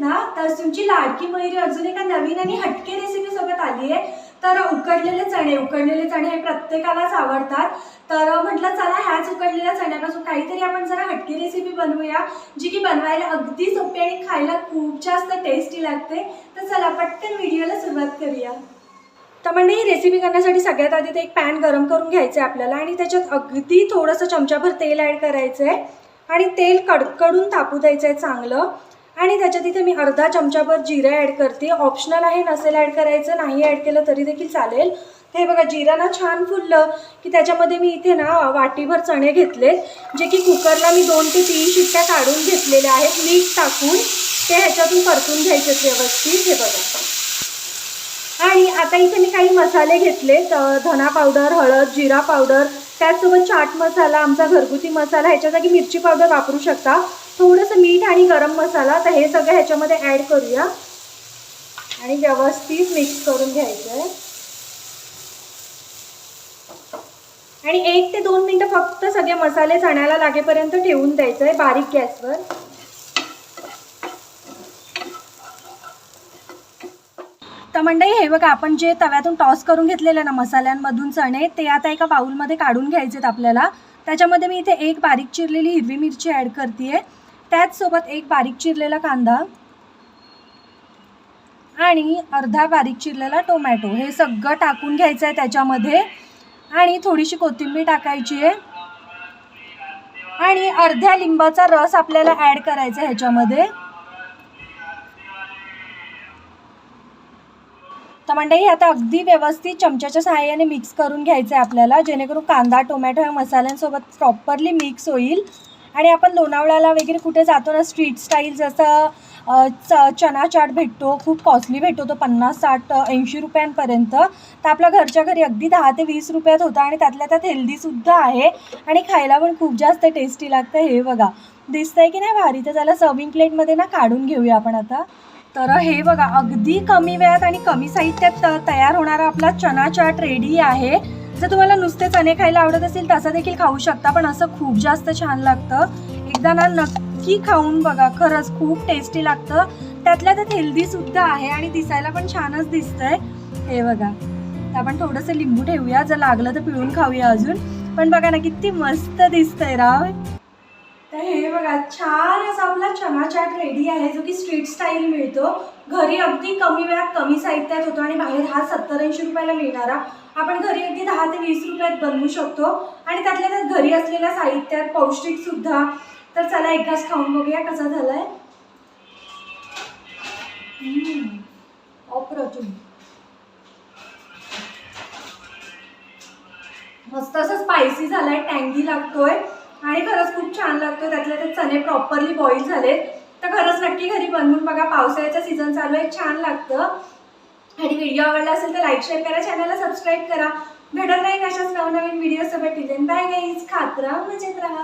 ना तर तुमची लाडकी मयुरी अजून एका नवीन आणि हटके रेसिपी सोबत आली आहे. तर उकडलेले चणे उकडलेले चणे हे प्रत्येकालाच आवडतात. तर म्हटलं चला ह्याच उकडलेल्या चण्यापासून काहीतरी आपण जरा हटकी रेसिपी बनवूया जी की बनवायला अगदी सोपी आणि खायला खूप जास्त टेस्टी लागते. तर चला पटकन व्हिडिओला सुरुवात करूया. तर म्हणजे ही रेसिपी करण्यासाठी सगळ्यात आधी ते एक पॅन गरम करून घ्यायचं आहे आपल्याला आणि त्याच्यात अगदी थोडंसं चमचाभर तेल ॲड करायचं आहे आणि तेल कडकडून तापू द्यायचं आहे चांगलं. आणि त्याच्यात इथे मी अर्धा चमचाभर जिरा ॲड करते. ऑप्शनल आहे नसेल ॲड करायचं नाही ॲड केलं तरी देखील चालेल. हे बघा जिरा ना छान फुललं की त्याच्यामध्ये मी इथे ना वाटीभर चणे घेतले जे की कुकरला मी दोन ते तीन शिट्ट्या काढून घेतलेल्या आहेत मीठ टाकून. ते ह्याच्यातून परतून घ्यायचे व्यवस्थित हे बघा. आणि आता इथे मी काही मसाले घेतले धना पावडर हळद जिरा पावडर त्याचसोबत चाट मसाला आमचा घरगुती मसाला ह्याच्या जागी मिरची पावडर वापरू शकता. थोडंसं मीठ आणि गरम मसाला तर हे सगळं ह्याच्यामध्ये ॲड करूया. आणि व्यवस्थित मिक्स करून घ्यायचं आहे आणि एक ते दोन मिनटं फक्त सगळे मसाले चण्याला लागेपर्यंत ठेवून द्यायचं आहे बारीक गॅसवर. तर मंडळी हे बघा आपण जे तव्यातून टॉस करून घेतलेले ना मसाल्यांमधून चणे ते आता एका बाऊलमध्ये काढून घ्यायचेत आपल्याला. त्याच्यामध्ये मी इथे एक बारीक चिरलेली हिरवी मिरची ॲड करते त्याचसोबत एक बारीक चिरलेला कांदा आणि अर्धा बारीक चिरलेला टोमॅटो हे सगळं टाकून घ्यायचं आहे त्याच्यामध्ये. आणि थोडीशी कोथिंबीर टाकायची आहे आणि अर्ध्या लिंबाचा रस आपल्याला ॲड करायचा आहे ह्याच्यामध्ये. तर मंडळी आता अगदी व्यवस्थित चमच्याच्या सहाय्याने मिक्स करून घ्यायचं आहे आपल्याला जेणेकरून कांदा टोमॅटो ह्या मसाल्यांसोबत प्रॉपरली मिक्स होईल. आणि आपण लोणावळ्याला वगैरे कुठे जातो ना स्ट्रीट स्टाईल जसं च चना चाट भेटतो खूप कॉस्टली भेटतो तो पन्नास साठ ऐंशी रुपयांपर्यंत. तर आपल्या घरच्या घरी अगदी दहा ते वीस रुपयात होता आणि त्यातल्या त्यात हेल्दीसुद्धा आहे. आणि खायला पण खूप जास्त टेस्टी लागतं हे बघा. दिसतंय की नाही भारी? तर त्याला सर्विंग प्लेटमध्ये ना काढून घेऊया आपण आता. तर हे बघा अगदी कमी वेळात आणि कमी साहित्यात त- तयार होणारा आपला चना चाट रेडी आहे. जर तुम्हाला नुसते चणे खायला आवडत असेल तसं देखील खाऊ शकता पण असं खूप जास्त छान लागतं. एकदा ना नक्की खाऊन बघा खरंच खूप टेस्टी लागतं. त्यातल्या त्यात हेल्दी सुद्धा आहे आणि दिसायला पण छानच दिसतंय. हे बघा तर आपण थोडंसं लिंबू ठेवूया. जर लागलं तर पिळून खाऊया अजून. पण बघा ना किती मस्त दिसतंय राव. तर हे बघा छान असा आपला चना चाट रेडी आहे जो की स्ट्रीट स्टाईल मिळतो. घरी अगदी कमी वेळात कमी साहित्यात होतो आणि बाहेर हा सत्तर ऐंशी रुपयाला मिळणारा. आपण घरी अगदी दहा ते वीस रुपयात बनवू शकतो. आणि त्यातल्या त्यात घरी असलेल्या साहित्यात पौष्टिक सुद्धा. तर चला एक घास खाऊन बघूया कसा झालाय. हम्म, अप्रतिम. मस्त असं स्पायसी झालाय टँगी लागतोय. आणि खरंच खूप छान लागतो. त्यातले ते चणे प्रॉपरली बॉईल झालेत. तर खरंच नक्की घरी बनवून बघा. पावसाळ्याचा सीझन चालू आहे. छान लागतं. आणि व्हिडिओ आवडला असेल तर लाईक शेअर करा. चॅनलला सबस्क्राईब करा. भेटत नाही अशाच नवनवीन व्हिडिओ डिझाईन बाय गाईज खात राहा. मजेत राहा.